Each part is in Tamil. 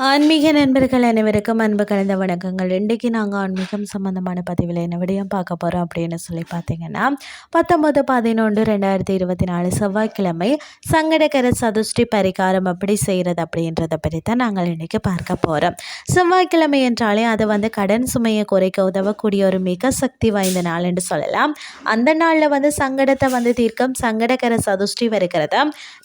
ஆன்மீக நண்பர்கள் அனைவருக்கும் அன்பு கலந்த வணக்கங்கள். இன்றைக்கு நாங்கள் ஆன்மீகம் சம்மந்தமான பதிவில் என்ன விடயம் பார்க்க போகிறோம் அப்படின்னு சொல்லி பார்த்தீங்கன்னா பத்தொம்பது பதினொன்று ரெண்டாயிரத்தி இருபத்தி நாலு செவ்வாய்க்கிழமை சங்கடகர சதுஷ்டி பரிகாரம் எப்படி செய்கிறது அப்படின்றத பற்றி தான் நாங்கள் இன்றைக்கி பார்க்க போகிறோம் செவ்வாய்க்கிழமை என்றாலே அது வந்து கடன் சுமையை குறைக்க உதவக்கூடிய ஒரு மிக சக்தி வாய்ந்த நாள் என்று சொல்லலாம். அந்த நாளில் வந்து சங்கடத்தை வந்து தீர்க்கும் சங்கடகர சதுஷ்டி வருகிறத.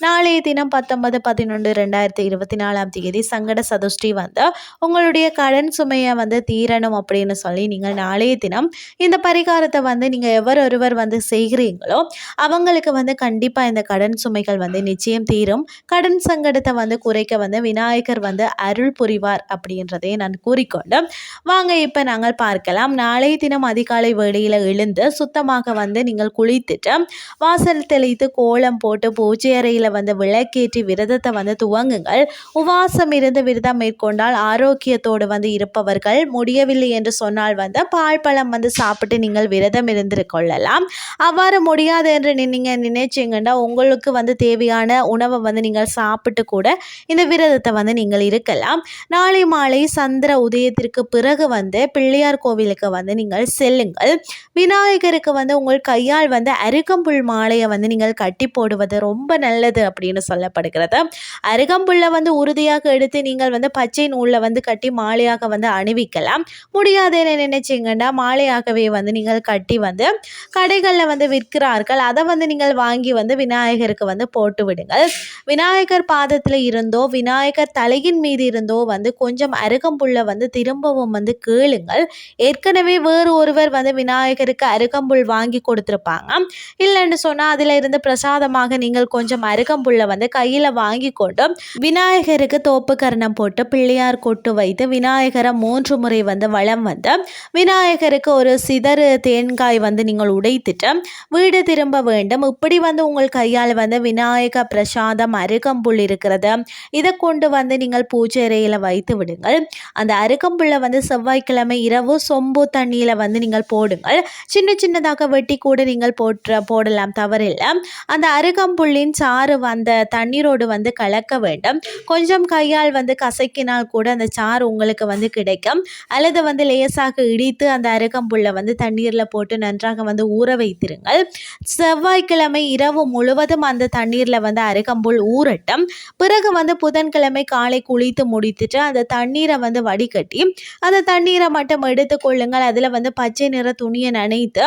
நாளைய தினம் பத்தொன்பது பதினொன்று ரெண்டாயிரத்தி இருபத்தி நாலாம் தேதி சங்கட சதுஷ்டி வந்து உங்களுடைய கடன் சுமையை வந்து தீரணும் அப்படின்னு சொல்லி நீங்கள் நாளைய தினம் இந்த பரிகாரத்தை வந்து நீங்கள் எவர் ஒருவர் வந்து செய்கிறீங்களோ அவங்களுக்கு வந்து கண்டிப்பாக இந்த கடன் சுமைகள் வந்து நிச்சயம் தீரும். கடன் சங்கடத்தை வந்து குறைக்க வந்து விநாயகர் வந்து அருள் புரிவார் அப்படின்ற அப்படின்றதை நான் கூறிக்கொண்டு வாங்க இப்போ நாங்கள் பார்க்கலாம். நாளைய தினம் அதிகாலை வேளையில் எழுந்து சுத்தமாக வந்து நீங்கள் குளித்துட்டு வாசல் தெளித்து கோலம் போட்டு பூஜை அறையில் வந்து விளக்கேற்றி விரதத்தை வந்து துவங்குங்கள். உவாசம் இருந்து விரதம் மேற்கொண்டால் ஆரோக்கியத்தோடு வந்து இருப்பவர்கள் முடியவில்லை என்று சொன்னால் வந்து பால் பழம் வந்து சாப்பிட்டு நீங்கள் விரதம் இருந்து கொள்ளலாம். அவ்வாறு முடியாது என்று நீங்கள் நினைச்சிங்கன்னா உங்களுக்கு வந்து தேவையான உணவை வந்து நீங்கள் சாப்பிட்டு கூட இந்த விரதத்தை வந்து நீங்கள் இருக்கலாம். நாளை மாலை சந்திர உதயத்திற்கு பிறகு வந்து பிள்ளையார் கோவிலுக்கு வந்து நீங்கள் செல்லுங்கள். விநாயகருக்கு வந்து உங்கள் கையால் வந்து அருகம்புல் மாலையை வந்து நீங்கள் கட்டி போடுவது ரொம்ப நல்லது அப்படின்னு சொல்லப்படுகிறது. அருகம்புல்லை வந்து உறுதியாக எடுத்து நீங்கள் வந்து வந்து பச்சை நூலில் வந்து கட்டி மாலையாக வந்து அணிவிக்கலாம். முடியாதுன்னு நினைச்சிங்கன்னா மாலையாகவே வந்து நீங்கள் கட்டி வந்து கடைகளில் வந்து விற்கிறார்கள். அதை வந்து நீங்கள் வாங்கி வந்து விநாயகருக்கு வந்து போட்டு விடுங்கள். விநாயகர் பாதத்தில் இருந்தோ விநாயகர் தலையின் மீது இருந்தோ வந்து கொஞ்சம் அருகம்புல்லை வந்து திரும்பவும் வந்து கேளுங்கள். ஏற்கனவே வேறு ஒருவர் வந்து விநாயகருக்கு அருகம்புல் வாங்கி கொடுத்துருப்பாங்க. இல்லைன்னு சொன்னால் அதில் இருந்து பிரசாதமாக நீங்கள் கொஞ்சம் அருகம்புல்லை வந்து கையில் வாங்கி கொண்டு விநாயகருக்கு தோப்பு கரணம் போட்டு பிள்ளையார் கொட்டு வைத்து விநாயகரை மூன்று முறை வந்து வளம் வந்து விநாயகருக்கு ஒரு சிதறு தேங்காய் வந்து நீங்கள் உடைத்துட்டு வீடு திரும்ப வேண்டும். இப்படி வந்து உங்கள் கையால் வந்து விநாயக பிரசாதம் அருகம்புல் இருக்கிறது. இதை கொண்டு வந்து நீங்கள் பூஜை அறையில் வைத்து விடுங்கள். அந்த அருகம்புல்லை வந்து செவ்வாய்க்கிழமை இரவு சொம்பு தண்ணியில் வந்து நீங்கள் போடுங்கள். சின்ன சின்னதாக வெட்டி கூட நீங்கள் போட்டு போடலாம் தவறில்லை. அந்த அருகம்புல்லின் சாறு அந்த தண்ணீரோடு வந்து கலக்க வேண்டும். கொஞ்சம் கையால் வந்து கசக்கினால் கூட அந்த சாறு உங்களுக்கு வந்து கிடைக்கும். அல்லது வந்து லேசாக இடித்து அந்த அருகம்புல்லை வந்து தண்ணீரில் போட்டு நன்றாக வந்து ஊற வைத்திருங்கள். செவ்வாய்க்கிழமை இரவு முழுவதும் அந்த தண்ணீரில் வந்து அருகம்புல் ஊறட்டும். பிறகு வந்து புதன்கிழமை காலை குளித்து முடித்துட்டு அந்த தண்ணீர் வந்து வடிகட்டி அந்த தண்ணீரை மட்டும் எடுத்து கொள்ளுங்கள். அதில் வந்து பச்சை நிற துணியை நினைத்து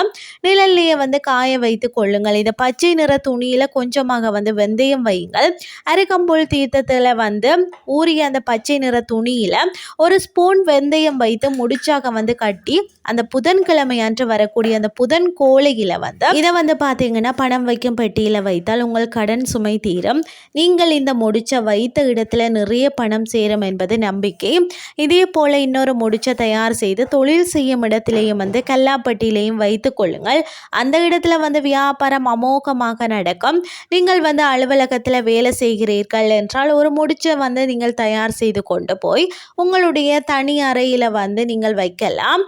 நிழல்லையே வந்து காய வைத்து கொள்ளுங்கள். இந்த பச்சை நிற துணியில் கொஞ்சமாக வந்து வெந்தயம் வையுங்கள். அருகம்புல் தீர்த்தத்தில் வந்து ஊறிய அந்த பச்சை நிற துணியில் ஒரு ஸ்பூன் வெந்தயம் வைத்து முடிச்சாக வந்து கட்டி அந்த புதன்கிழமை அன்று வரக்கூடிய அந்த புதன் கோழையில் வந்து இதை வந்து பார்த்தீங்கன்னா பணம் வைக்கும் பெட்டியில் வைத்தால் உங்கள் கடன் சுமை தீரும். நீங்கள் இந்த முடிச்ச வைத்த இடத்துல நிறைய பணம் சேரும் என்பது நம்பிக்கை. இதே போல் இன்னொரு முடிச்சை தயார் செய்து தொழில் செய்யும் இடத்திலையும் வந்து கல்லாப்பட்டியிலையும் வைத்து கொள்ளுங்கள். அந்த இடத்துல வந்து வியாபாரம் அமோகமாக நடக்கும். நீங்கள் வந்து அலுவலகத்தில் வேலை செய்கிறீர்கள் என்றால் ஒரு முடிச்சை வந்து நீங்கள் தயார் செய்து கொண்டு போய் உங்களுடைய தனி அறையில் வந்து நீங்கள் வைக்கலாம்.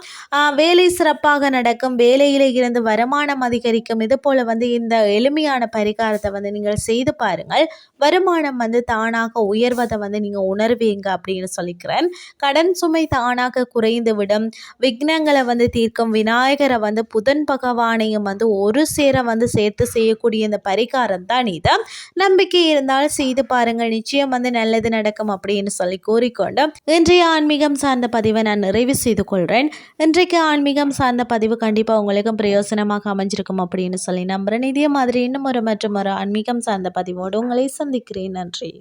வேலை சிறப்பாக நடக்கும். வேலையில் இருந்து வருமானம் அதிகரிக்கும். இது போல் வந்து இந்த எளிமையான பரிகாரத்தை வந்து நீங்கள் செய்து பாருங்கள். வருமானம் வந்து தானாக உயர்வதை வந்து நீங்கள் உணர்வீங்க அப்படின்னு சொல்லிக்கிறேன். கடன் சுமை தானாக குறைந்து விடும் விக்னங்களை வந்து தீர்க்கும். விநாயகரை வந்து புதன் பகவானையும் வந்து ஒரு சேர வந்து சேர்த்து செய்யக்கூடிய இந்த பரிகாரம் தான் இது. நம்பிக்கை இருந்தால் செய்து பாருங்கள். நிச்சயம் வந்து நல்லது நடக்கும் அப்படின்னு சொல்லி கூறிக்கொண்டு இன்றைய ஆன்மீகம் சார்ந்த பதிவை நான் நிறைவு செய்து கொள்கிறேன் இன்றைக்கு ஆன்மீகம் சார்ந்த பதிவு கண்டிப்பாக உங்களுக்கும் பிரயோசனமாக அமைஞ்சிருக்கும் அப்படின்னு சொல்லி நம்புகிறேன் இதே மாதிரி இன்னும் ஒரு மற்றும் ஒரு ஆன்மீகம் சார்ந்த பதிவோடு உங்களை சந்திக்கிறேன். நன்றி.